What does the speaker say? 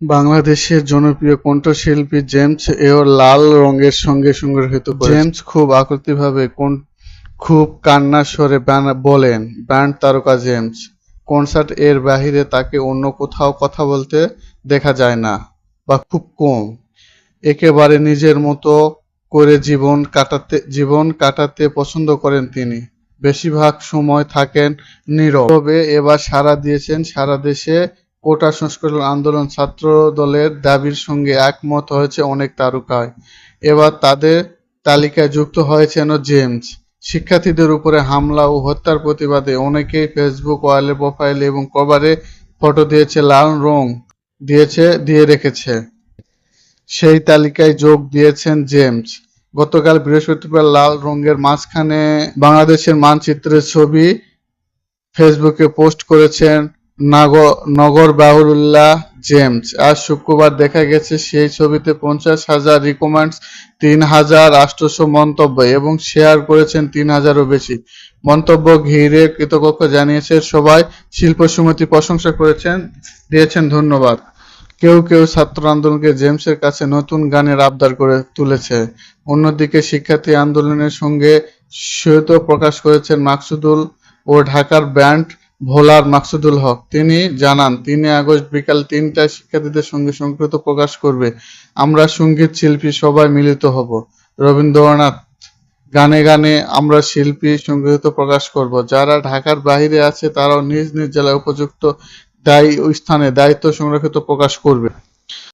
বাংলাদেশের জনপ্রিয় কণ্ঠশিল্পী জেমস এও লাল রঙের সঙ্গে করেছেন। জেমস খুব আকুতিভাবে খুব কান্নার স্বরে বলেন, ব্যান্ড তারকা জেমস। কনসার্ট এর বাহিরে তাকে অন্য কোথাও কথা বলতে দেখা যায় না, বা খুব কম। একেবারে নিজের মতো করে জীবন কাটাতে জীবন কাটাতে পছন্দ করেন তিনি। বেশিরভাগ সময় থাকেন নীরব। তবে এবার সাড়া দিয়েছেন সারা দেশে কোটা সংস্করণ আন্দোলন ছাত্র দলের দাবির সঙ্গে একমত হয়েছে অনেক তারকায় এবার তাদের তালিকায় যুক্ত হয়েছেন জেমস। শিক্ষার্থীদের উপরে হামলা ও হত্যার প্রতিবাদে অনেকেই ফেসবুক ওয়ালে প্রোফাইল এবং কভারে ফটো দিয়েছে, লাল রং দিয়েছে, দিয়ে রেখেছে। সেই তালিকায় যোগ দিয়েছেন জেমস। গতকাল বৃহস্পতিবার লাল রঙের মাঝখানে বাংলাদেশের মানচিত্রের ছবি ফেসবুকে পোস্ট করেছেন নগর বাহুল্লাহ জেমস। আজ শুক্রবার দেখা গেছে সেই ছবিতে পঞ্চাশ হাজার রিকমেন্ডস, তিন হাজার আটশোশো মন্তব্য এবং শেয়ার করেছেন তিন হাজারও বেশি। মন্তব্য ঘিরে কৃতজ্ঞ জানিয়েছে সবাই। শিল্প সমিতি প্রশংসা করেছেন, দিয়েছেন ধন্যবাদ। কেউ কেউ ছাত্র আন্দোলনকে জেমসের কাছে নতুন গানের আবদার করে তুলেছে। অন্যদিকে শিক্ষার্থী আন্দোলনের সঙ্গে সৈয়দ প্রকাশ করেছেন মাকসুদুল ও ঢাকার ব্যান্ড ভোলার মাকসুদুল হক। তিনি জানান, তিনে আগস্ট বিকাল তিনটায় শিক্ষার্থীদের সঙ্গে সংক্ষিপ্ত প্রকাশ করবে। আমরা সংগীত শিল্পী সবাই মিলিত হব। রবীন্দ্রনাথ, গানে গানে আমরা শিল্পী সংগৃহীত প্রকাশ করব। যারা ঢাকার বাইরে আছে, তারাও নিজ নিজ জেলায় উপযুক্ত দায়ী স্থানে দায়িত্ব সংরক্ষিত প্রকাশ করবে।